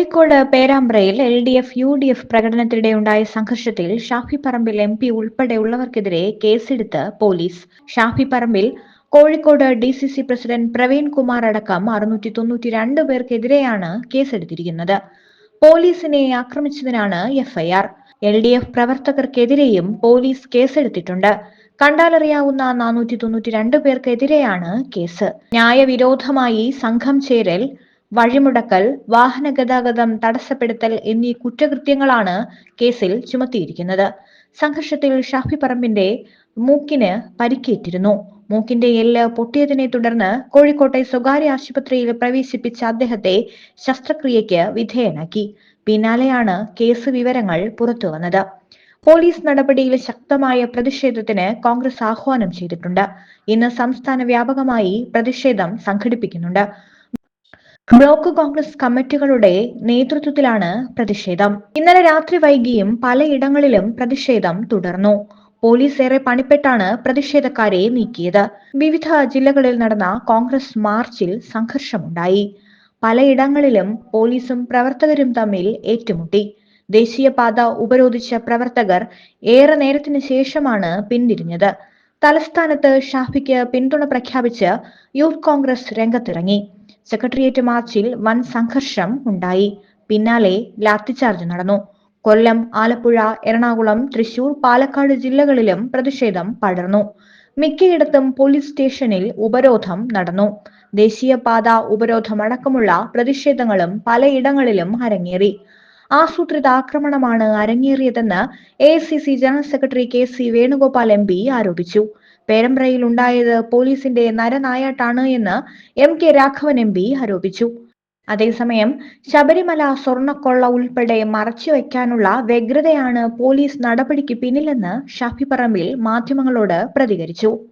Kozhikode പേരാമ്പ്രയിൽ L D F U D F പ്രകടനത്തിനിടെ ഉണ്ടായ സംഘർഷത്തിൽ Shafi Parambil M P ഉൾപ്പെടെയുള്ളവർക്കെതിരെ കേസെടുത്ത് police. Shafi Parambil Kozhikode D C C president Praveen Kumar അടക്കം അറുന്നൂറ്റി തൊണ്ണൂറ്റി രണ്ട് പേർക്കെതിരെയാണ് കേസെടുത്തിരിക്കുന്നത്. പോലീസിനെ ആക്രമിച്ചതിനാണ് എഫ്ഐആർ എൽ ഡി എഫ് പ്രവർത്തകർക്കെതിരെയും പോലീസ് കേസെടുത്തിട്ടുണ്ട്. കണ്ടാലറിയാവുന്ന നാനൂറ്റി തൊണ്ണൂറ്റി രണ്ട് പേർക്കെതിരെയാണ് കേസ്. ന്യായവിരോധമായി സംഘം ചേരൽ വഴിമുടക്കൽ വാഹന ഗതാഗതം തടസ്സപ്പെടുത്തൽ എന്നീ കുറ്റകൃത്യങ്ങളാണ് കേസിൽ ചുമത്തിയിരിക്കുന്നത്. സംഘർഷത്തിൽ ഷാഫി പറമ്പിന്റെ മൂക്കിന് പരിക്കേറ്റിരുന്നു. മൂക്കിന്റെ എല്ല് പൊട്ടിയതിനെ തുടർന്ന് കോഴിക്കോട്ടെ സ്വകാര്യ ആശുപത്രിയിൽ പ്രവേശിപ്പിച്ച അദ്ദേഹത്തെ ശസ്ത്രക്രിയയ്ക്ക് വിധേയനാക്കി. പിന്നാലെയാണ് കേസ് വിവരങ്ങൾ പുറത്തുവന്നത്. പോലീസ് നടപടിയിൽ ശക്തമായ പ്രതിഷേധത്തിന് കോൺഗ്രസ് ആഹ്വാനം ചെയ്തിട്ടുണ്ട്. ഇന്ന് സംസ്ഥാന വ്യാപകമായി പ്രതിഷേധം സംഘടിപ്പിക്കുന്നുണ്ട്. ബ്ലോക്ക് കോൺഗ്രസ് കമ്മിറ്റികളുടെ നേതൃത്വത്തിലാണ് പ്രതിഷേധം. ഇന്നലെ രാത്രി വൈകിയും പലയിടങ്ങളിലും പ്രതിഷേധം തുടർന്നു. പോലീസ് ഏറെ പണിപ്പെട്ടാണ് പ്രതിഷേധക്കാരെ നീക്കിയത്. വിവിധ ജില്ലകളിൽ നടന്ന കോൺഗ്രസ് മാർച്ചിൽ സംഘർഷമുണ്ടായി. പലയിടങ്ങളിലും പോലീസും പ്രവർത്തകരും തമ്മിൽ ഏറ്റുമുട്ടി. ദേശീയപാത ഉപരോധിച്ച പ്രവർത്തകർ ഏറെ നേരത്തിന് ശേഷമാണ് പിന്തിരിഞ്ഞത്. തലസ്ഥാനത്ത് ഷാഫിക്ക് പിന്തുണ പ്രഖ്യാപിച്ച് യൂത്ത് കോൺഗ്രസ് രംഗത്തിറങ്ങി. സെക്രട്ടേറിയറ്റ് മാർച്ചിൽ വൻ സംഘർഷം ഉണ്ടായി. പിന്നാലെ ലാത്തിചാർജ് നടന്നു. കൊല്ലം ആലപ്പുഴ എറണാകുളം തൃശൂർ പാലക്കാട് ജില്ലകളിലും പ്രതിഷേധം പടർന്നു. മിക്കയിടത്തും പോലീസ് സ്റ്റേഷനിൽ ഉപരോധം നടന്നു. ദേശീയപാത ഉപരോധമടക്കമുള്ള പ്രതിഷേധങ്ങളും പലയിടങ്ങളിലും അരങ്ങേറി. ആസൂത്രിത ആക്രമണമാണ് അരങ്ങേറിയതെന്ന് A general secretary K C Venugopal M ആരോപിച്ചു. പേരമ്പ്രയിൽ ഉണ്ടായത് പോലീസിന്റെ നരനായാട്ടാണ് എന്ന് എം കെ രാഘവൻ എം ആരോപിച്ചു. അതേസമയം ശബരിമല സ്വർണക്കൊള്ള ഉൾപ്പെടെ മറച്ചുവെക്കാനുള്ള വ്യഗ്രതയാണ് പോലീസ് നടപടിക്ക് പിന്നിലെന്ന് ഷാഫി പറമ്പിൽ മാധ്യമങ്ങളോട് പ്രതികരിച്ചു.